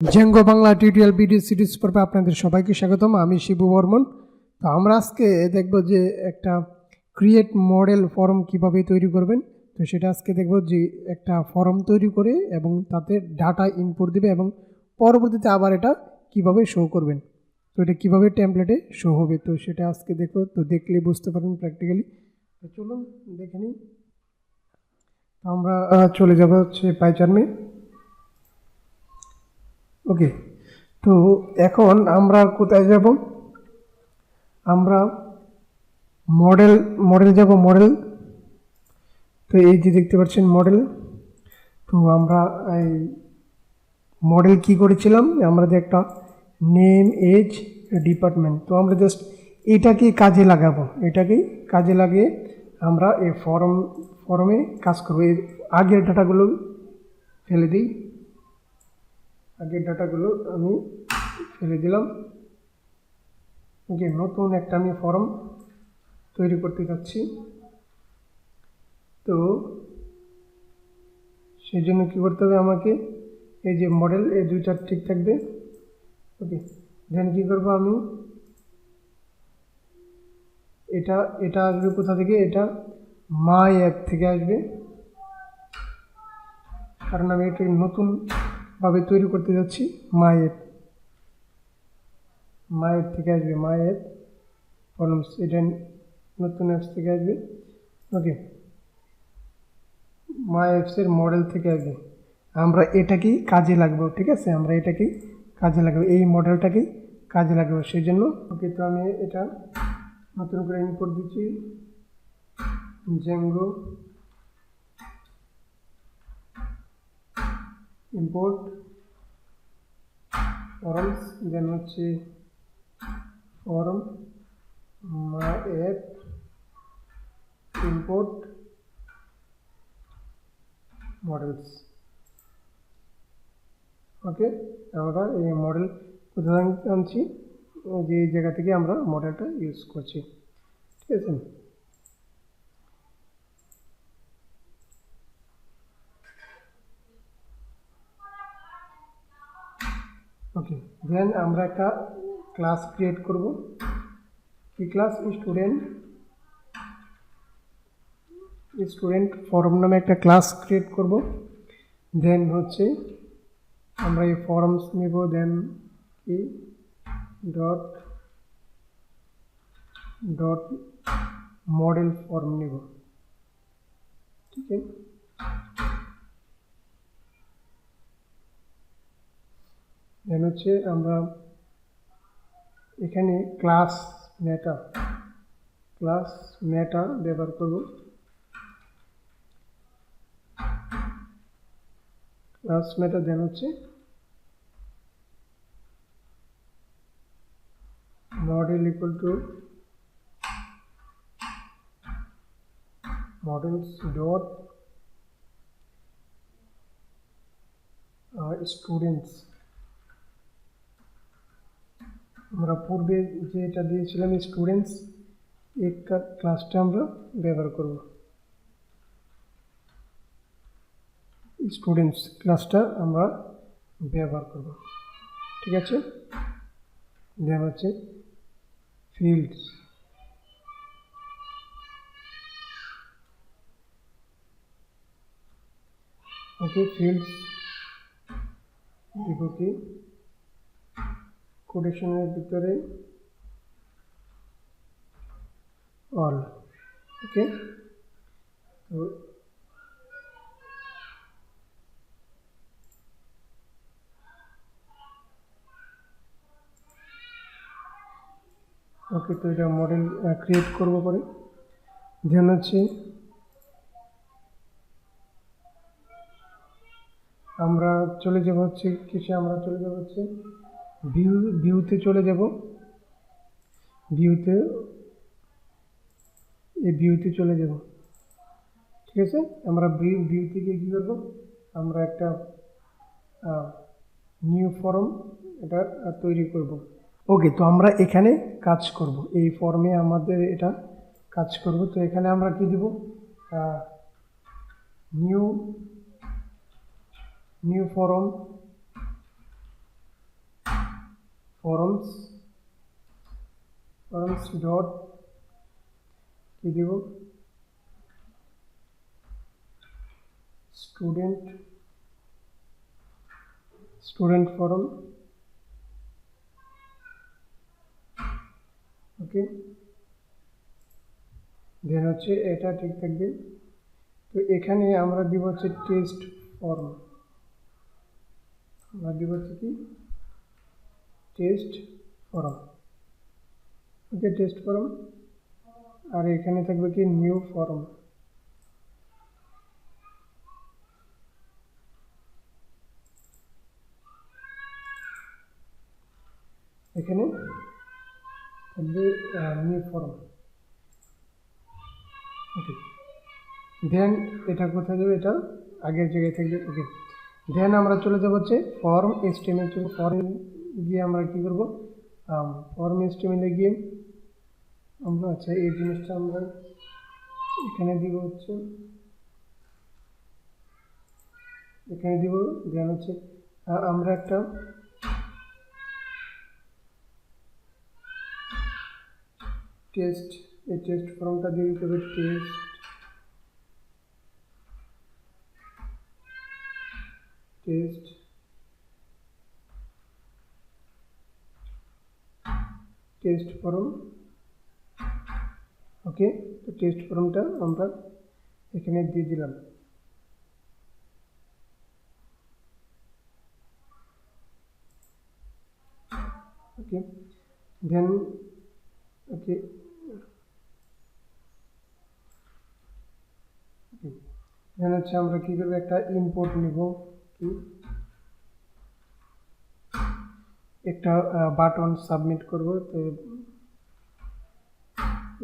Django Bangla tutorial video series পর্বে আপনাদের সবাইকে স্বাগতম। আমি শিবু বর্মন। তো আমরা আজকে দেখব যে একটা ক্রিয়েট মডেল ফর্ম কীভাবে তৈরি করবেন। তো সেটা আজকে দেখব যে একটা ফর্ম তৈরি করে এবং তাতে ডাটা ইনপুট দেবে এবং পরবর্তীতে আবার এটা কীভাবে শো করবেন। তো এটা কীভাবে টেমপ্লেটে শো হবে, তো সেটা আজকে দেখো তো দেখলে বুঝতে পারবেন প্র্যাকটিক্যালি তো চলুন দেখে নিই। আমরা চলে যাব হচ্ছে পাইচার্মে ওকে তো এখন আমরা কোথায় যাব? আমরা মডেল মডেল যাব মডেল তো এই যে দেখতে পাচ্ছেন মডেল তো আমরা এই মডেল কি করেছিলাম? আমরা যে একটা নেম এজ ডিপার্টমেন্ট তো আমরা জাস্ট এটাকেই কাজে লাগাবো। এটাকেই কাজে লাগিয়ে আমরা এই ফর্ম ফর্মে কাজ করব। আগের ডাটাগুলো ফেলে দিই। আগের ডাটাগুলো আমি ফেলে দিলাম। ওকে নতুন একটা আমি ফর্ম তৈরি করতে যাচ্ছি। তো সেই জন্য কী করতে হবে আমাকে এই যে মডেল এই দুইটা ঠিক থাকবে। ওকে দেন কী করব আমি? এটা এটা আসবে কোথা থেকে? এটা মাই অ্যাপ থেকে আসবে। কারণ আমি এটা নতুনভাবে তৈরি করতে যাচ্ছি অ্যাপ মাই থেকে আসবে অ্যাপ ফর্মস এটা নতুন অ্যাপস থেকে আসবে। ওকে মাই অ্যাপসের মডেল থেকে আসবে। আমরা এটাকেই কাজে লাগবো, ঠিক আছে? আমরা এটাকেই কাজে লাগাবো, এই মডেলটাকেই কাজে লাগাবো সেই জন্য ওকে তো আমি এটা নতুন করে ইনপুট দিচ্ছি। জেঙ্গো ইম্পোর্ট ফরমস দেন হচ্ছে ফর্ম মা অ্যাপ ইম্পোর্ট মডেলস ওকে আমরা এই মডেল কোথায় আনছি যে জায়গা থেকে আমরা মডেলটা ইউজ করছি। ঠিক আছে? ওকে দেন আমরা একটা ক্লাস ক্রিয়েট করব। কি ক্লাস স্টুডেন্ট স্টুডেন্ট ফর্ম নামে একটা ক্লাস ক্রিয়েট করব। দেন হচ্ছে আমরা এই ফর্মস নেব দেন কি? ডট ডট মডেল ফর্ম নেব। ঠিক আছে দেন হচ্ছে আমরা এখানে ক্লাস মেটা ক্লাস মেটা ব্যবহার করব। ক্লাস মেটা দেন হচ্ছে model to models dot uh, students আমরা পূর্বে যে এটা দিয়েছিলাম স্টুডেন্টস এই ক্লাসটা আমরা ব্যবহার করব। স্টুডেন্টস ক্লাসটা আমরা ব্যবহার করব। ঠিক আছে? দেন হচ্ছে fields ওকে fields দিব কি? কোটেশনের ভিতরে অল ওকে তো ওকে তো এটা মডেল ক্রিয়েট করব পরে। দেন হচ্ছে আমরা চলে যাব হচ্ছে, কিসে আমরা চলে যাব হচ্ছে? ভিউ ভিউতে চলে যাব। ভিউতে এই ভিউতে চলে যাব। ঠিক আছে? আমরা ভিউ থেকে কী করব? আমরা একটা নিউ ফর্ম এটা তৈরি করব। ওকে তো আমরা এখানে কাজ করব। এই ফর্মে আমাদের এটা কাজ করব। তো এখানে আমরা কি দিব? New new form forms forms dot কি দেব student student form okay then হচ্ছে এটা ঠিক থাকবে। তো এখানে আমরা দিব হচ্ছে টেস্ট ফর্ম আমরা দিব হচ্ছে কি? Test form okay test form আর এখানে থাকবে কি? নিউ ফর্ম এখানে থাকবে নিউ ফর্ম ওকে দেন এটা কোথায় যাবে? এটা আগের জায়গায় থাকবে। ওকে দেন আমরা চলে যাব হচ্ছে ফর্ম এস্টিমেট ফর্ম গিয়ে আমরা কী করব? ফর্ম এস্টিমেটে গিয়ে আমরা আচ্ছা এই জিনিসটা আমরা এখানে দিব হচ্ছে, এখানে দিব, দেন হচ্ছে আমরা একটা টেস্ট এই টেস্ট ফর্মটা দিয়ে দিতে হবে test test test form okay তো টেস্ট ফর্মটা আমরা এখানে দিয়ে দিলাম। ওকে দেন ওকে দেন হচ্ছে আমরা কী করব একটা ইনপুট নিব? কি? একটা বাটন সাবমিট করব, তো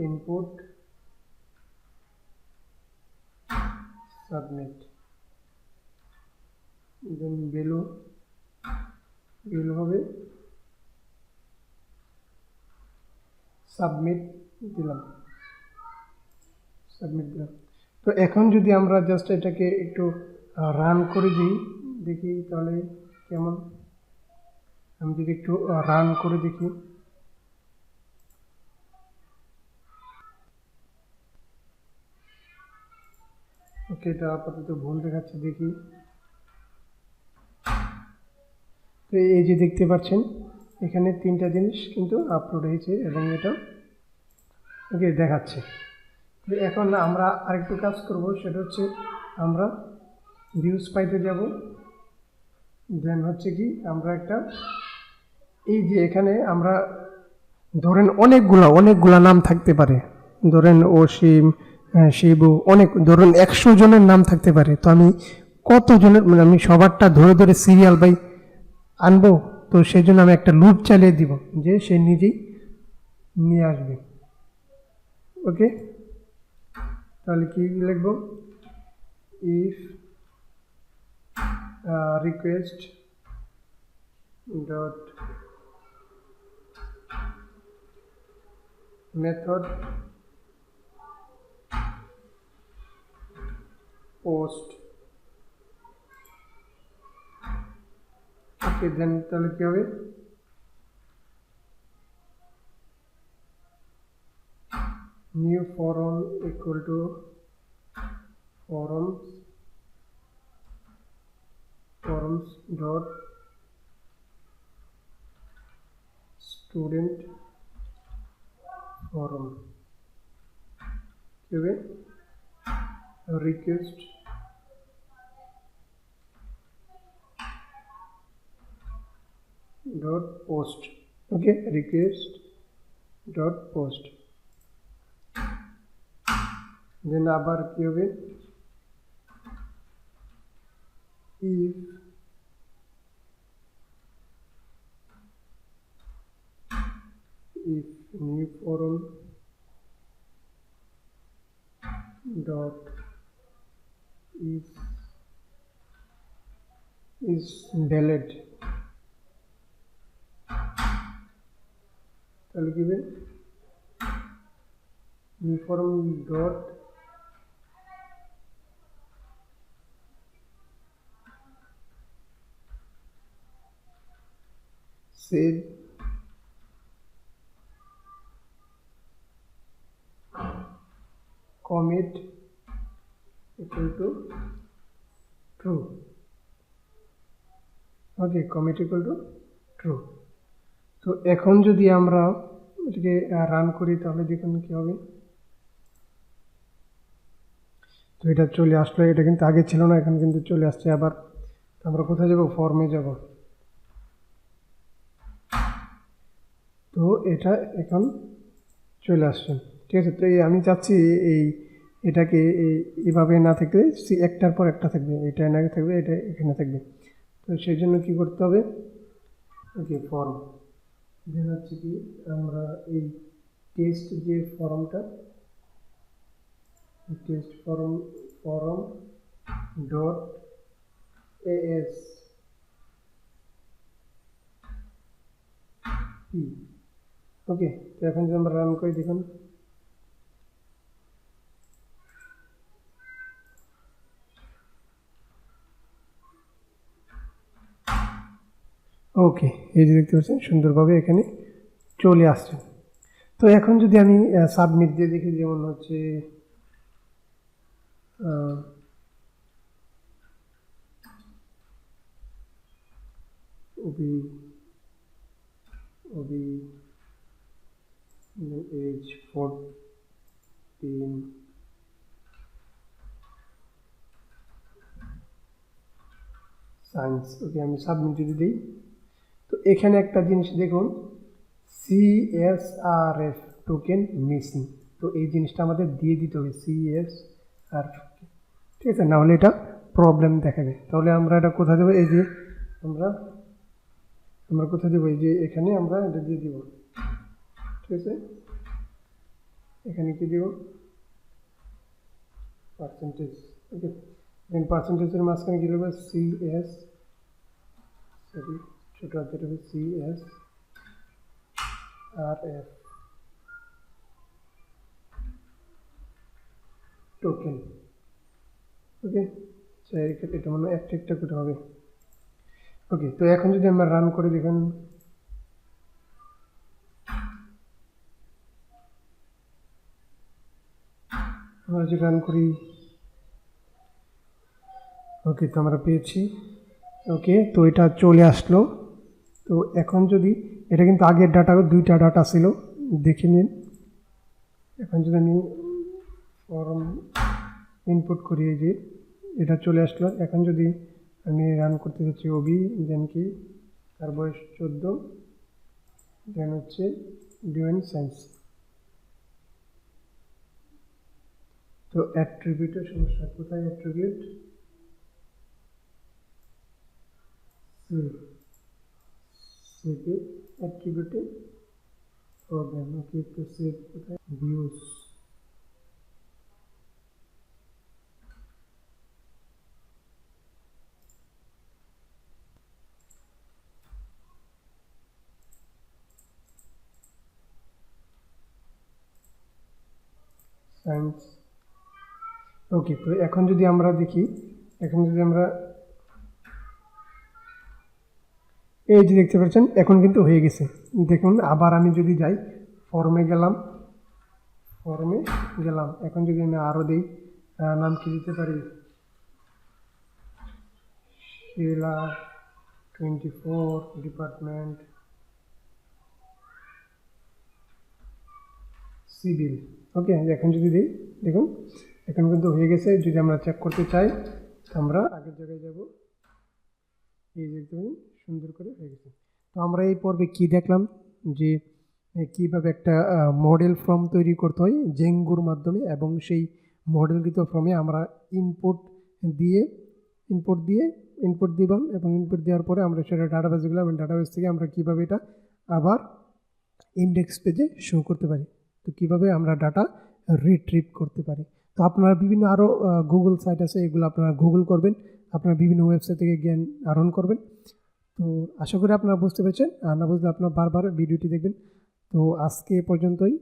input submit then value value হবে সাবমিট দিলাম। সাবমিট দিলাম। তো এখন যদি আমরা জাস্ট এটাকে একটু রান করে দিই, দেখি তাহলে কেমন? আমি যদি একটু রান করে দেখি। ওকে এটা আপাতত ভুল দেখাচ্ছে, দেখি। তো এই যে দেখতে পাচ্ছেন, এখানে তিনটা জিনিস কিন্তু আপলোড হয়েছে এবং এটা ওকে দেখাচ্ছে। তো এখন আমরা আরেকটু কাজ করব, সেটা হচ্ছে আমরা ভিউজ পাইতে যাব। দেন হচ্ছে কি, আমরা একটা এই যে এখানে আমরা ধরেন অনেকগুলা অনেকগুলা নাম থাকতে পারে। ধরেন অসীম আহ, শিবু অনেক ধরেন একশো জনের নাম থাকতে পারে। তো আমি কত জনের মানে আমি সবারটা ধরে ধরে সিরিয়াল বাই আনব? তো সেই জন্য আমি একটা লুপ চালিয়ে দিব যে সে নিজেই নিয়ে আসবে। ওকে তাহলে কি লিখব? If request dot method post ওকে দেন তাহলে কি হবে new forum equal to forums forums dot student forum given a request dot post okay request dot post then abar given if new forum dot is is valid shall given new forum dot save commit equal to true. Okay commit equal to true. তো এখন যদি আমরা এটাকে run করি, তাহলে দেখুন কি হবে? তো এটা চলে আসলো, এটা কিন্তু আগে ছিল না, এখন কিন্তু চলে আসছে আবার। আমরা কোথায় যাব? ফর্মে যাব। তো এটা এখন চলে আসছে। ঠিক আছে? তো আমি চাচ্ছি এই এটাকে এভাবে না থাকলে সি একটার পর একটা থাকবে। এটা না থাকবে, এটা এখানে থাকবে। তো সেই জন্য কী করতে হবে? ওকে ফর্ম দেন হচ্ছে কি আমরা এই টেস্ট যে ফর্মটা test form form dot S okay তো এখন যদি আমরা রান করি, দেখুন। ওকে এই যে দেখতে পাচ্ছেন, সুন্দরভাবে এখানে চলে আসছে। তো এখন যদি আমি সাবমিট দিয়ে দেখি, যেমন হচ্ছে ওবি ওবি এজ ফোরটিন সায়েন্স ওকে আমি সাবমিট যদি দিই এখানে একটা জিনিস দেখুন সিএসআরএফ টোকেন মিসিং তো এই জিনিসটা আমাদের দিয়ে দিতে হবে সিএসআর ঠিক আছে, না হলে এটা প্রবলেম দেখা দেখাবে। তাহলে আমরা এটা কোথায় দেবো? এই যে আমরা আমরা কোথায় দেবো? এই যে এখানে আমরা এটা দিয়ে দিব। ঠিক আছে? এখানে কি দিব? পার্সেন্টেজ ওকে পার্সেন্টেজের মাঝখানে কি লিখব সি এস সরি ছোটো হাতের হবে C S R F token okay এটা মনে একটা একটা করে হবে। ওকে তো এখন যদি আমরা রান করে, দেখুন। আমরা যদি রান করি। ওকে তো আমরা পেয়েছি। ওকে তো এটা চলে আসলো। তো এখন যদি, এটা কিন্তু আগের ডাটা দুইটা ডাটা ছিল, দেখে নিন। এখন যদি আমি ফর্ম ইনপুট করি যে এটা চলে আসলো। এখন যদি আমি রান করতে যাচ্ছি ওবি দেন কি? তার বয়স চোদ্দ। দেন হচ্ছে ডিওয়েন সায়েন্স তো অ্যাট্রিবিউটের সমস্যা, কোথায় অ্যাট্রিবিউট সেভে অ্যাট্রিবিউটে প্রবলেম ওকে তো সেভ কোথায় ভিউজ সায়েন্স ওকে তো এখন যদি আমরা দেখি, এখন যদি আমরা এই যে দেখতে পাচ্ছেন, এখন কিন্তু হয়ে গেছে। দেখুন, আবার আমি যদি যাই ফর্মে গেলাম। ফর্মে গেলাম। এখন যদি আমি আরও দিই নাম কি দিতে পারি? Twenty four department civil okay এখন যদি দিই, দেখুন, এখন কিন্তু হয়ে গেছে। যদি আমরা চেক করতে চাই, আমরা আগের জায়গায় যাব। এই দেখতে সুন্দর করে হয়ে গেছে। তো আমরা এই পর্বে কি দেখলাম? যে কীভাবে একটা মডেল ফর্ম তৈরি করতে হয় জেঙ্গুর মাধ্যমে এবং সেই মডেলকৃত ফর্মে আমরা ইনপুট দিয়ে ইনপুট দিয়ে ইনপুট দিলাম এবং ইনপুট দেওয়ার পরে আমরা সেটা ডাটাবেসে গেলাম ডাটাবেস থেকে আমরা কীভাবে এটা আবার ইন্ডেক্স পেজে শো করতে পারি। তো কীভাবে আমরা ডাটা রিট্রিভ করতে পারি। তো আপনারা বিভিন্ন আরও গুগল সাইট আছে, এগুলো আপনারা গুগল করবেন। আপনারা বিভিন্ন ওয়েবসাইট থেকে জ্ঞান আহরণ করবেন। তো আশা করি আপনারা বুঝতে পেরেছেন। আর না বুঝলে আপনারা বারবার ভিডিওটি দেখবেন। তো আজকে পর্যন্তই।